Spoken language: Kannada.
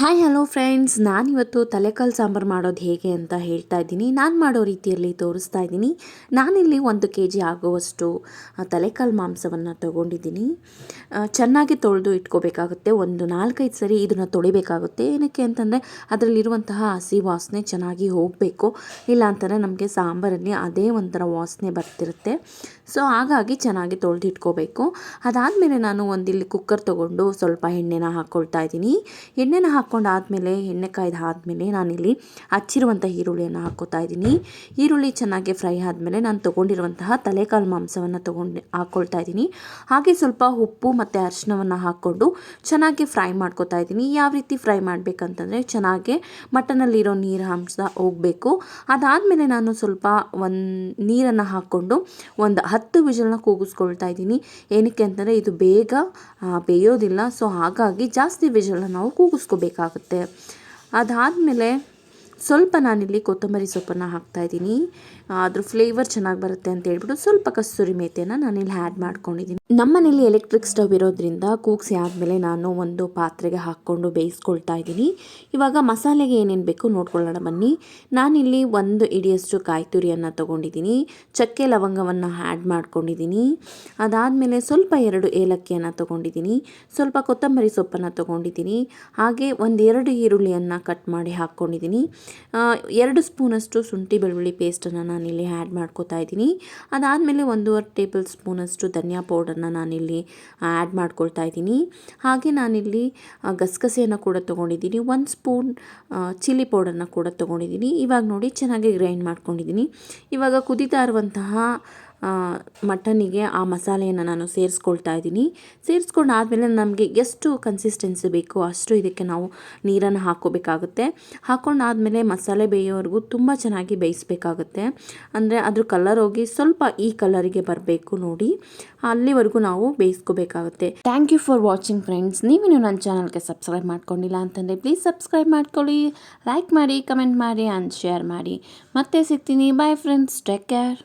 ಹಾಯ್ ಹಲೋ ಫ್ರೆಂಡ್ಸ್ ನಾನಿವತ್ತು ತಲೆಕಾಲು ಸಾಂಬಾರು ಮಾಡೋದು ಹೇಗೆ ಅಂತ ಹೇಳ್ತಾ ಇದ್ದೀನಿ. ನಾನು ಮಾಡೋ ರೀತಿಯಲ್ಲಿ ತೋರಿಸ್ತಾ ಇದ್ದೀನಿ. ನಾನಿಲ್ಲಿ ಒಂದು ಕೆ ಜಿ ಆಗುವಷ್ಟು ತಲೆಕಾಲು ಮಾಂಸವನ್ನು ತೊಗೊಂಡಿದ್ದೀನಿ. ಚೆನ್ನಾಗಿ ತೊಳೆದು ಇಟ್ಕೋಬೇಕಾಗುತ್ತೆ. ಒಂದು ನಾಲ್ಕೈದು ಸರಿ ಇದನ್ನು ತೊಳಿಬೇಕಾಗುತ್ತೆ. ಏನಕ್ಕೆ ಅಂತಂದರೆ, ಅದರಲ್ಲಿರುವಂತಹ ಹಸಿ ವಾಸನೆ ಚೆನ್ನಾಗಿ ಹೋಗಬೇಕು. ಇಲ್ಲ ಅಂತಂದರೆ ನಮಗೆ ಸಾಂಬಾರಲ್ಲಿ ಅದೇ ಒಂಥರ ವಾಸನೆ ಬರ್ತಿರುತ್ತೆ. ಸೊ ಹಾಗಾಗಿ ಚೆನ್ನಾಗಿ ತೊಳೆದು ಇಟ್ಕೋಬೇಕು. ಅದಾದಮೇಲೆ ನಾನು ಒಂದಿಲ್ಲಿ ಕುಕ್ಕರ್ ತೊಗೊಂಡು ಸ್ವಲ್ಪ ಎಣ್ಣೆನ ಹಾಕ್ಕೊಳ್ತಾ ಇದ್ದೀನಿ. ಎಣ್ಣೆನ ಹಾಕ್ಕೊಂಡಾದ್ಮೇಲೆ ಎಣ್ಣೆ ಕಾಯ್ದು ಆದಮೇಲೆ ನಾನಿಲ್ಲಿ ಹಚ್ಚಿರುವಂಥ ಈರುಳ್ಳಿಯನ್ನು ಹಾಕೋತಾ ಇದ್ದೀನಿ. ಈರುಳ್ಳಿ ಚೆನ್ನಾಗಿ ಫ್ರೈ ಆದಮೇಲೆ ನಾನು ತೊಗೊಂಡಿರುವಂತಹ ತಲೆಕಾಲು ಮಾಂಸವನ್ನು ತೊಗೊಂಡು ಹಾಕ್ಕೊಳ್ತಾ ಇದ್ದೀನಿ. ಹಾಗೆ ಸ್ವಲ್ಪ ಉಪ್ಪು ಮತ್ತು ಅರಿಶಿನವನ್ನು ಹಾಕ್ಕೊಂಡು ಚೆನ್ನಾಗಿ ಫ್ರೈ ಮಾಡ್ಕೋತಾ ಇದ್ದೀನಿ. ಯಾವ ರೀತಿ ಫ್ರೈ ಮಾಡಬೇಕಂತಂದರೆ ಚೆನ್ನಾಗಿ ಮಟನಲ್ಲಿರೋ ನೀರು ಅಂಶ ಹೋಗಬೇಕು. ಅದಾದಮೇಲೆ ನಾನು ಸ್ವಲ್ಪ ಒಂದು ನೀರನ್ನು ಹಾಕ್ಕೊಂಡು ಒಂದು ಹತ್ತು ವಿಜಲನ್ನ ಕೂಗಿಸ್ಕೊಳ್ತಾ ಇದ್ದೀನಿ. ಏನಕ್ಕೆ ಅಂತಂದರೆ ಇದು ಬೇಗ ಬೇಯೋದಿಲ್ಲ. ಸೊ ಹಾಗಾಗಿ ಜಾಸ್ತಿ ವಿಜಲನ್ನ ನಾವು ಕೂಗಿಸ್ಕೋಬೇಕಾಗುತ್ತೆ ಅದಾದಮೇಲೆ ಸ್ವಲ್ಪ ನಾನಿಲ್ಲಿ ಕೊತ್ತಂಬರಿ ಸೊಪ್ಪನ್ನು ಹಾಕ್ತಾ ಇದ್ದೀನಿ. ಅದ್ರ ಫ್ಲೇವರ್ ಚೆನ್ನಾಗಿ ಬರುತ್ತೆ ಅಂತ ಹೇಳ್ಬಿಟ್ಟು ಸ್ವಲ್ಪ ಕಸ್ತೂರಿ ಮೇಥಿಯನ್ನು ನಾನಿಲ್ಲಿ ಆ್ಯಡ್ ಮಾಡ್ಕೊಂಡಿದ್ದೀನಿ. ನಮ್ಮನೇಲಿ ಎಲೆಕ್ಟ್ರಿಕ್ ಸ್ಟವ್ ಇರೋದ್ರಿಂದ ಕೂಗ್ಸಿ ಆದಮೇಲೆ ನಾನು ಒಂದು ಪಾತ್ರೆಗೆ ಹಾಕ್ಕೊಂಡು ಬೇಯಿಸ್ಕೊಳ್ತಾ ಇದ್ದೀನಿ. ಇವಾಗ ಮಸಾಲೆಗೆ ಏನೇನು ಬೇಕು ನೋಡ್ಕೊಳ್ಳೋಣ ಬನ್ನಿ. ನಾನಿಲ್ಲಿ ಒಂದು ಇಡಿಯಷ್ಟು ಕಾಯಿ ತುರಿಯನ್ನು ತೊಗೊಂಡಿದ್ದೀನಿ. ಚಕ್ಕೆ ಲವಂಗವನ್ನು ಆ್ಯಡ್ ಮಾಡ್ಕೊಂಡಿದ್ದೀನಿ. ಅದಾದಮೇಲೆ ಸ್ವಲ್ಪ ಎರಡು ಏಲಕ್ಕಿಯನ್ನು ತೊಗೊಂಡಿದ್ದೀನಿ. ಸ್ವಲ್ಪ ಕೊತ್ತಂಬರಿ ಸೊಪ್ಪನ್ನು ತೊಗೊಂಡಿದ್ದೀನಿ. ಹಾಗೆ ಒಂದೆರಡು ಈರುಳ್ಳಿಯನ್ನು ಕಟ್ ಮಾಡಿ ಹಾಕ್ಕೊಂಡಿದ್ದೀನಿ. ಎರಡು ಸ್ಪೂನಷ್ಟು ಶುಂಠಿ ಬೆಳ್ಳುಳ್ಳಿ ಪೇಸ್ಟನ್ನು ನಾನಿಲ್ಲಿ ಆ್ಯಡ್ ಮಾಡ್ಕೋತಾ ಇದ್ದೀನಿ. ಅದಾದಮೇಲೆ ಒಂದೂವರೆ ಟೇಬಲ್ ಸ್ಪೂನಷ್ಟು ಧನಿಯಾ ಪೌಡರ್ನ ನಾನಿಲ್ಲಿ ಆ್ಯಡ್ ಮಾಡ್ಕೊಳ್ತಾ ಇದ್ದೀನಿ. ಹಾಗೆ ನಾನಿಲ್ಲಿ ಗಸಗಸೆಯನ್ನು ಕೂಡ ತೊಗೊಂಡಿದ್ದೀನಿ. ಒಂದು ಸ್ಪೂನ್ ಚಿಲ್ಲಿ ಪೌಡರ್ನ ಕೂಡ ತೊಗೊಂಡಿದ್ದೀನಿ. ಇವಾಗ ನೋಡಿ ಚೆನ್ನಾಗಿ ಗ್ರೈಂಡ್ ಮಾಡ್ಕೊಂಡಿದ್ದೀನಿ. ಇವಾಗ ಕುದಿತಾ ಇರುವಂತಹ ಮಟನಿಗೆ ಆ ಮಸಾಲೆಯನ್ನು ನಾನು ಸೇರಿಸ್ಕೊಳ್ತಾ ಇದ್ದೀನಿ. ಸೇರಿಸ್ಕೊಂಡು ಆದಮೇಲೆ ನಮಗೆ ಎಷ್ಟು ಕನ್ಸಿಸ್ಟೆನ್ಸಿ ಬೇಕು ಅಷ್ಟು ಇದಕ್ಕೆ ನಾವು ನೀರನ್ನು ಹಾಕ್ಕೋಬೇಕಾಗುತ್ತೆ. ಹಾಕ್ಕೊಂಡಾದಮೇಲೆ ಮಸಾಲೆ ಬೇಯೋವರೆಗೂ ತುಂಬ ಚೆನ್ನಾಗಿ ಬೇಯಿಸ್ಬೇಕಾಗುತ್ತೆ. ಅಂದರೆ ಅದ್ರ ಕಲರ್ ಹೋಗಿ ಸ್ವಲ್ಪ ಈ ಕಲರಿಗೆ ಬರಬೇಕು ನೋಡಿ. ಅಲ್ಲಿವರೆಗೂ ನಾವು ಬೇಯಿಸ್ಕೋಬೇಕಾಗುತ್ತೆ. Thank you for watching friends ನೀವೇನು ನನ್ನ ಚಾನಲ್ಗೆ ಸಬ್ಸ್ಕ್ರೈಬ್ ಮಾಡ್ಕೊಂಡಿಲ್ಲ ಅಂತಂದರೆ ಪ್ಲೀಸ್ ಸಬ್ಸ್ಕ್ರೈಬ್ ಮಾಡ್ಕೊಳ್ಳಿ ಲೈಕ್ ಮಾಡಿ ಕಮೆಂಟ್ ಮಾಡಿ ಆ್ಯಂಡ್ ಶೇರ್ ಮಾಡಿ. ಮತ್ತೆ ಸಿಗ್ತೀನಿ. Bye friends take care